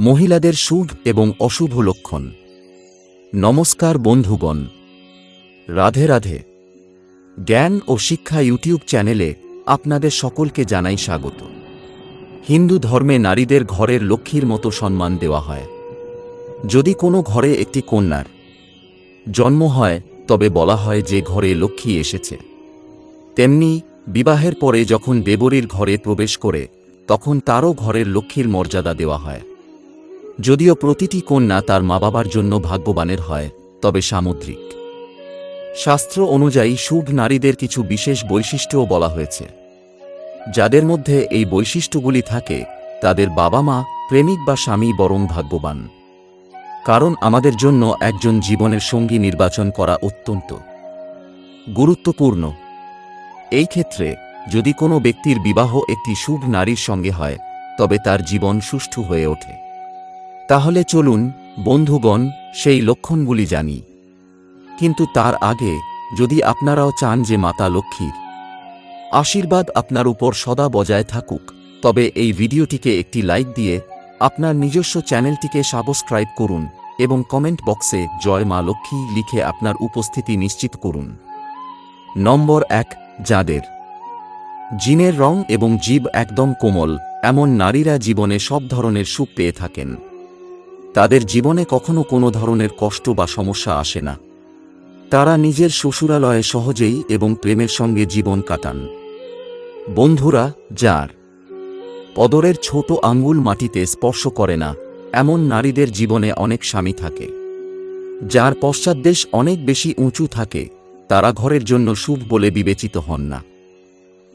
মহিলাদের শুভ এবং অশুভ লক্ষণ। নমস্কার বন্ধুগণ। রাধে রাধে। জ্ঞান ও শিক্ষা ইউটিউব চ্যানেলে আপনাদের সকলকে জানাই স্বাগত। হিন্দু ধর্মে নারীদের ঘরের লক্ষ্মীর মতো সম্মান দেওয়া হয়। যদি কোনো ঘরে একটি কন্যার জন্ম হয়, তবে বলা হয় যে ঘরে লক্ষ্মী এসেছে। তেমনি বিবাহের পরে যখন দেবরীর ঘরে প্রবেশ করে, তখন তারও ঘরের লক্ষ্মীর মর্যাদা দেওয়া হয়। যদিও প্রতিটি কন্যা তার মা বাবার জন্য ভাগ্যবানের হয়, তবে সামুদ্রিক। শাস্ত্র অনুযায়ী শুভ নারীদের কিছু বিশেষ বৈশিষ্ট্যও বলা হয়েছে। যাদের মধ্যে এই বৈশিষ্ট্যগুলি থাকে, তাদের বাবা মা প্রেমিক বা স্বামী বরং ভাগ্যবান। কারণ আমাদের জন্য একজন জীবনের সঙ্গী নির্বাচন করা অত্যন্ত গুরুত্বপূর্ণ। এই ক্ষেত্রে যদি কোনো ব্যক্তির বিবাহ একটি শুভ নারীর সঙ্গে হয়, তবে তার জীবন সুষ্ঠু হয়ে ওঠে। তাহলে চলুন, বন্ধুগণ, সেই লক্ষণগুলি জানি। কিন্তু তার আগে, যদি আপনারাও চান যে মাতা লক্ষ্মীর, আশীর্বাদ আপনার উপর সদা বজায় থাকুক। তবে এই ভিডিওটিকে একটি লাইক দিয়ে আপনার নিজস্ব চ্যানেলটিকে সাবস্ক্রাইব করুন এবং কমেন্ট বক্সে জয় মা লক্ষ্মী লিখে আপনার উপস্থিতি নিশ্চিত করুন। নম্বর এক, যাদের জিনের রং এবং জীব একদম কোমল, এমন নারীরা জীবনে সব ধরনের সুখ পেয়ে থাকেন। তাদের জীবনে কখনো কোনো ধরনের কষ্ট বা সমস্যা আসে না। তারা নিজের শ্বশুরালয়ে সহজেই এবং প্রেমের সঙ্গে জীবন কাটান। বন্ধুরা, যার পদরের ছোট আঙ্গুল মাটিতে স্পর্শ করে না, এমন নারীদের জীবনে অনেক স্বামী থাকে। যার পশ্চাৎদেশ অনেক বেশি উঁচু থাকে, তারা ঘরের জন্য শুভ বলে বিবেচিত হন না।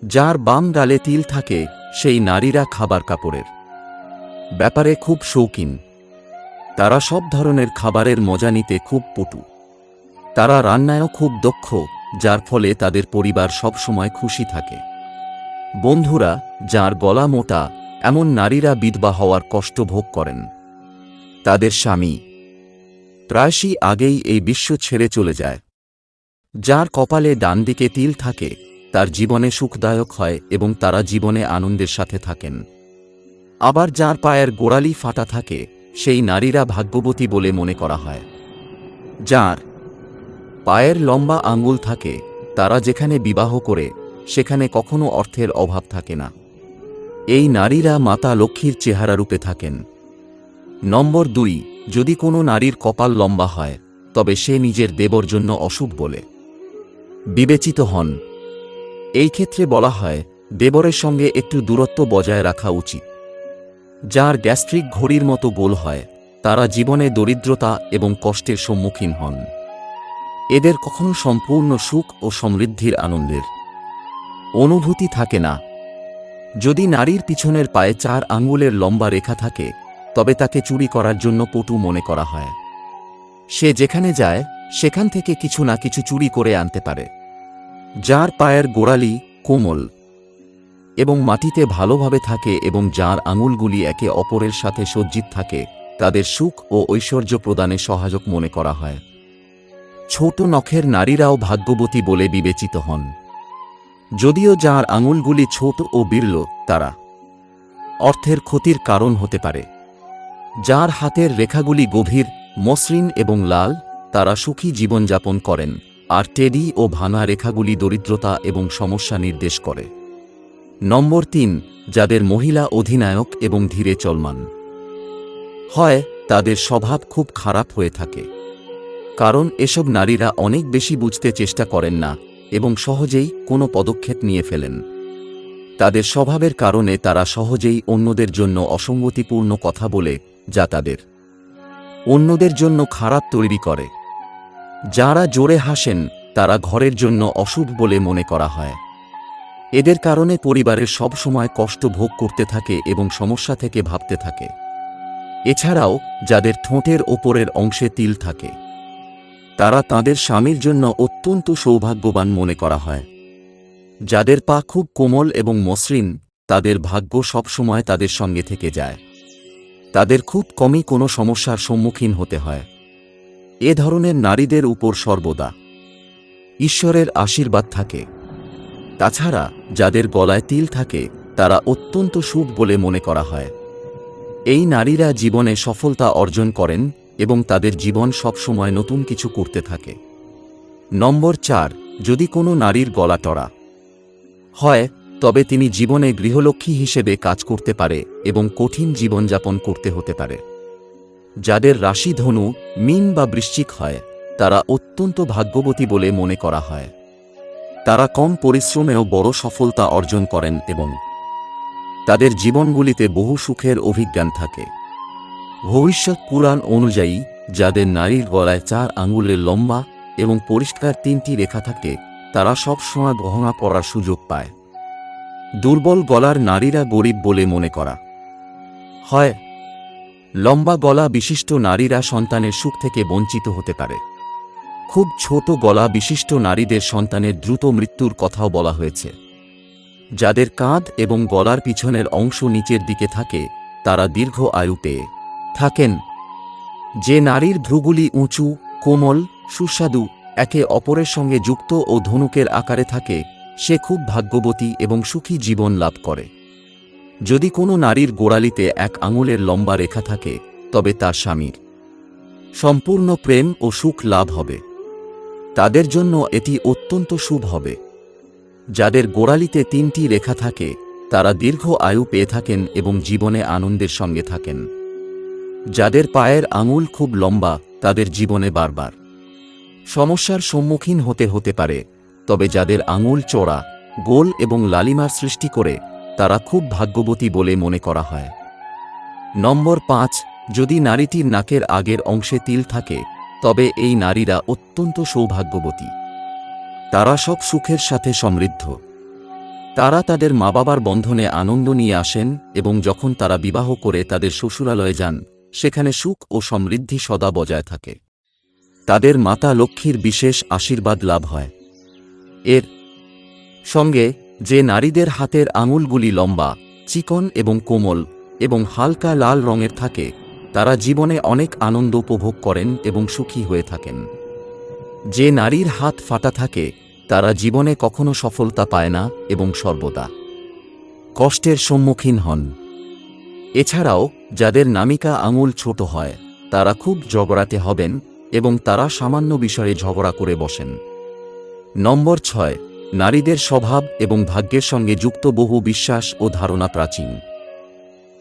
যার বাম ডালে তিল থাকে, সেই নারীরা খাবার কাপড়ের ব্যাপারে খুব শৌখিন। তারা সব ধরনের খাবারের মজা নিতে খুব পটু। তারা রান্নায়ও খুব দক্ষ, যার ফলে তাদের পরিবার সবসময় খুশি থাকে। বন্ধুরা, যার গলা মোটা, এমন নারীরা বিধবা হওয়ার কষ্ট ভোগ করেন। তাদের স্বামী। প্রায়শই আগেই এই বিশ্ব ছেড়ে চলে যায়। যার কপালে ডান দিকে তিল থাকে, তার জীবনে সুখদায়ক হয় এবং তারা জীবনে আনন্দের সাথে থাকেন। আবার যার পায়ের গোড়ালি ফাটা থাকে সেই নারীরা ভাগ্যবতী বলে মনে করা হয়। যার পায়ের লম্বা আঙ্গুল থাকে, তারা যেখানে বিবাহ করে, সেখানে কখনো অর্থের অভাব থাকে না। এই নারীরা মাতা লক্ষ্মীর চেহারা রূপে থাকেন। নম্বর দুই, যদি কোনো নারীর কপাল লম্বা হয়, তবে সে নিজের দেবর জন্য অশুভ বলে। বিবেচিত হন। এই ক্ষেত্রে বলা হয়, দেবরের সঙ্গে একটু দূরত্ব বজায় রাখা উচিত। যার গ্যাস্ট্রিক ঘড়ির মতো গোল হয়, তারা জীবনে দরিদ্রতা এবং কষ্টের সম্মুখীন হন। এদের কখনো সম্পূর্ণ সুখ ও সমৃদ্ধির আনন্দের অনুভূতি থাকে না। যদি নারীর পিছনের পায়ে চার আঙ্গুলের লম্বা রেখা থাকে, তবে তাকে চুরি করার জন্য পটু মনে করা হয়। সে যেখানে যায়, সেখান থেকে কিছু না কিছু চুরি করে আনতে পারে। যার পায়ের গোড়ালি কোমল। এবং মাটিতে ভালোভাবে থাকে এবং যার আঙুলগুলি একে অপরের সাথে সজ্জিত থাকে, তাদের সুখ ও ঐশ্বর্য প্রদানে সহায়ক মনে করা হয়। ছোট নখের নারীরাও ভাগ্যবতী বলে বিবেচিত হন। যদিও যার আঙুলগুলি ছোট ও বিরল, তারা অর্থের ক্ষতির কারণ হতে পারে। যার হাতের রেখাগুলি গভীর, মসৃণ এবং লাল, তারা সুখী জীবনযাপন করেন, আর টেডি ও ভাঙা রেখাগুলি দরিদ্রতা এবং সমস্যা নির্দেশ করে। নম্বর তিন, যাদের মহিলা অধিনায়ক এবং ধীরে চলমান। হয়, তাদের স্বভাব খুব খারাপ হয়ে থাকে। কারণ এসব নারীরা অনেক বেশি বুঝতে চেষ্টা করেন না এবং সহজেই কোনো পদক্ষেপ নিয়ে ফেলেন। তাদের স্বভাবের কারণে তারা সহজেই অন্যদের জন্য অসঙ্গতিপূর্ণ কথা বলে যা তাদের অন্যদের জন্য খারাপ তৈরি করে। যারা জোরে হাসেন, তারা ঘরের জন্য অশুভ বলে মনে করা হয়। এদের কারণে পরিবারের সব সময় কষ্ট ভোগ করতে থাকে এবং সমস্যা থেকে ভাবতে থাকে। এছাড়াও, যাদের ঠোঁটের ওপরের অংশে তিল থাকে, তারা তাদের স্বামীর জন্য অত্যন্ত সৌভাগ্যবান মনে করা হয়। যাদের পা খুব কোমল এবং মসৃণ, তাদের ভাগ্য সবসময় তাদের সঙ্গে থেকে যায়। তাদের খুব কমই কোনো সমস্যার সম্মুখীন হতে হয়। এ ধরনের নারীদের উপর সর্বদা ঈশ্বরের আশীর্বাদ থাকে। তাছাড়া যাদের গলায় তিল থাকে, তারা অত্যন্ত শুভ বলে মনে করা হয়। এই নারীরা জীবনে সফলতা অর্জন করেন এবং তাদের জীবন সবসময় নতুন কিছু করতে থাকে। নম্বর চার, যদি কোনো নারীর গলা টরা হয়, তবে তিনি জীবনে গৃহলক্ষ্মী হিসেবে কাজ করতে পারে এবং কঠিন জীবনযাপন করতে হতে পারে। যাদের রাশি ধনু, মিন বা বৃশ্চিক হয়, তারা অত্যন্ত ভাগ্যবতী বলে মনে করা হয়। তারা কম পরিশ্রমেও বড় সফলতা অর্জন করেন এবং তাদের জীবনগুলিতে বহু সুখের অভিজ্ঞান থাকে। ভবিষ্যৎ পুরাণ অনুযায়ী, যাদের নারীর গলায় চার আঙুলের লম্বা এবং পরিষ্কার তিনটি রেখা থাকে, তারা সব সময় গহনা পরার সুযোগ পায়। দুর্বল গলার নারীরা গরিব বলে মনে করা হয়। লম্বা গলা বিশিষ্ট নারীরা সন্তানের সুখ থেকে বঞ্চিত হতে পারে। খুব ছোট গলা বিশিষ্ট নারীদের সন্তানের দ্রুত মৃত্যুর কথাও বলা হয়েছে। যাদের কাঁধ এবং গলার পিছনের অংশ নিচের দিকে থাকে, তারা দীর্ঘ আয়ু পেয়ে থাকেন। যে নারীর ভ্রুগুলি উঁচু, কোমল, সুস্বাদু, একে অপরের সঙ্গে যুক্ত ও ধনুকের আকারে থাকে, সে খুব ভাগ্যবতী এবং সুখী জীবন লাভ করে। যদি কোনো নারীর গোড়ালিতে এক আঙুলের লম্বা রেখা থাকে, তবে তার স্বামীর। সম্পূর্ণ প্রেম ও সুখ লাভ হবে। তাদের জন্য এটি অত্যন্ত শুভ হবে। যাদের গোড়ালিতে তিনটি রেখা থাকে, তারা দীর্ঘ আয়ু পেয়ে থাকেন এবং জীবনে আনন্দের সঙ্গে থাকেন। যাদের পায়ের আঙুল খুব লম্বা, তাদের জীবনে বারবার। সমস্যার সম্মুখীন হতে হতে পারে, তবে যাদের আঙুল চড়া গোল এবং লালিমার সৃষ্টি করে, তারা খুব ভাগ্যবতী বলে মনে করা হয়। নম্বর পাঁচ, যদি নারীটির নাকের আগের অংশে তিল থাকে তবে এই নারীরা অত্যন্ত সৌভাগ্যবতী। তারা সব সুখের সাথে সমৃদ্ধ। তারা তাদের মা বাবার বন্ধনে আনন্দ নিয়ে আসেন এবং যখন তারা বিবাহ করে তাদের শ্বশুরালয়ে যান, সেখানে সুখ ও সমৃদ্ধি সদা বজায় থাকে। তাদের মাতা লক্ষ্মীর বিশেষ আশীর্বাদ লাভ হয়। এর সঙ্গে যে নারীদের হাতের আঙুলগুলি লম্বা, চিকন এবং কোমল এবং হালকা লাল রঙের থাকে তারা জীবনে অনেক আনন্দ উপভোগ করেন এবং সুখী হয়ে থাকেন। যে নারীর হাত ফাটা থাকে, তারা জীবনে কখনো সফলতা পায় না এবং সর্বদা কষ্টের সম্মুখীন হন। এছাড়াও, যাদের নামিকা আঙুল ছোট হয়, তারা খুব ঝগড়াতে হবেন এবং তারা সামান্য বিষয়ে ঝগড়া করে বসেন। নম্বর ছয়, নারীদের স্বভাব এবং ভাগ্যের সঙ্গে যুক্ত বহু বিশ্বাস ও ধারণা প্রাচীন।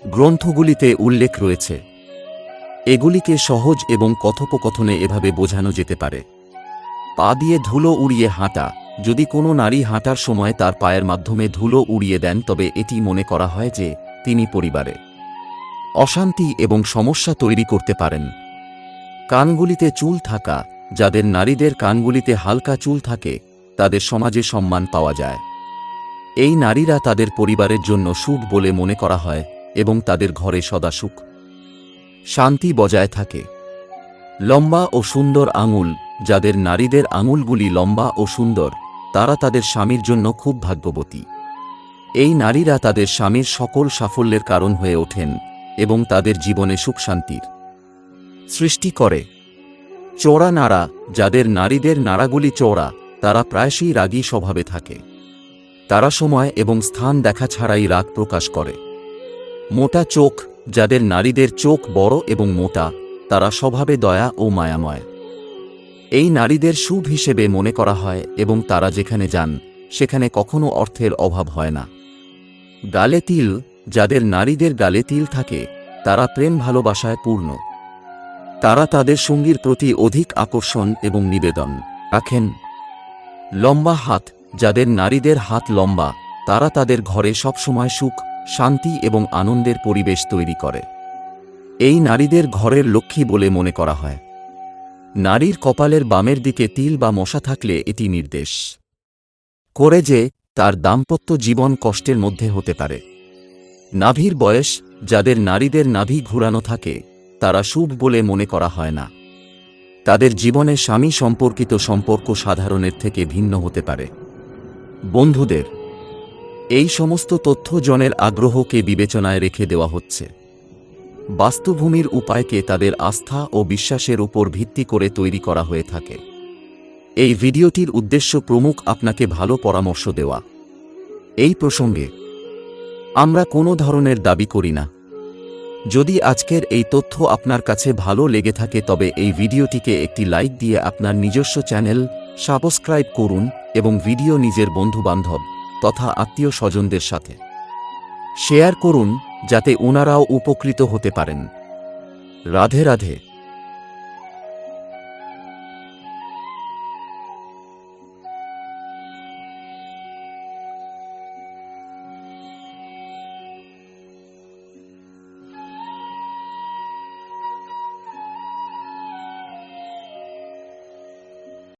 গ্রন্থগুলিতে উল্লেখ রয়েছে এগুলিকে সহজ এবং কথোপকথনে এভাবে বোঝানো যেতে পারে। পা দিয়ে ধুলো উড়িয়ে হাঁটা। যদি কোনো নারী হাঁটার সময় তার পায়ের মাধ্যমে ধুলো উড়িয়ে দেন, তবে এটি মনে করা হয় যে তিনি পরিবারে। অশান্তি এবং সমস্যা তৈরি করতে পারেন। কানগুলিতে চুল থাকা। যাদের নারীদের কানগুলিতে হালকা চুল থাকে, তাদের সমাজে সম্মান পাওয়া যায়। এই নারীরা তাদের পরিবারের জন্য সুখ বলে মনে করা হয় এবং তাদের ঘরে সদা সুখ। শান্তি বজায় থাকে। লম্বা ও সুন্দর আঙুল, যাদের নারীদের আঙুলগুলি লম্বা ও সুন্দর, তারা তাদের স্বামীর জন্য খুব ভাগ্যবতী। এই নারীরা তাদের স্বামীর সকল সাফল্যের কারণ হয়ে ওঠেন এবং তাদের জীবনে সুখ শান্তির সৃষ্টি করে। চোরা নাড়া, যাদের নারীদের নাড়াগুলি চোরা, তারা প্রায়শই রাগী স্বভাবে থাকে। তারা সময় এবং স্থান দেখা ছাড়াই রাগ প্রকাশ করে। মোটা চোখ, যাদের নারীদের চোখ বড় এবং মোটা, তারা স্বভাবে দয়া ও মায়াময়। এই নারীদের শুভ হিসেবে মনে করা হয় এবং তারা যেখানে যান, সেখানে কখনো অর্থের অভাব হয় না। গালে তিল, যাদের নারীদের গালে তিল থাকে, তারা প্রেম ভালোবাসায় পূর্ণ। তারা তাদের সঙ্গীর প্রতি অধিক আকর্ষণ এবং নিবেদন রাখেন। লম্বা হাত, যাদের নারীদের হাত লম্বা, তারা তাদের ঘরে সবসময় সুখ শান্তি এবং আনন্দের পরিবেশ তৈরি করে। এই নারীদের ঘরের লক্ষ্মী বলে মনে করা হয়। নারীর কপালের বামের দিকে তিল বা মশা থাকলে এটি নির্দেশ করে যে তার দাম্পত্য জীবন কষ্টের মধ্যে হতে পারে। নাভির বয়স, যাদের নারীদের নাভি ঘুরানো থাকে, তারা শুভ বলে মনে করা হয় না। তাদের জীবনে স্বামী সম্পর্কিত সম্পর্ক সাধারণের থেকে ভিন্ন হতে পারে। বন্ধুদের এই সমস্ত তথ্য জনের আগ্রহকে বিবেচনায় রেখে দেওয়া হচ্ছে। বাস্তুভূমির উপায়কে তাদের আস্থা ও বিশ্বাসের উপর ভিত্তি করে তৈরি করা হয়ে থাকে। এই ভিডিওটির উদ্দেশ্য প্রমুখ আপনাকে ভালো পরামর্শ দেওয়া। এই প্রসঙ্গে, আমরা কোনো ধরনের দাবি করি না। যদি আজকের এই তথ্য আপনার কাছে ভালো লেগে থাকে তবে এই ভিডিওটিকে একটি লাইক দিয়ে আপনার নিজস্ব চ্যানেল সাবস্ক্রাইব করুন এবং ভিডিও নিজের বন্ধুবান্ধব তথা আত্মীয় স্বজনদের সাথে। শেয়ার করুন যাতে ওনারাও উপকৃত হতে পারেন। রাধে রাধে।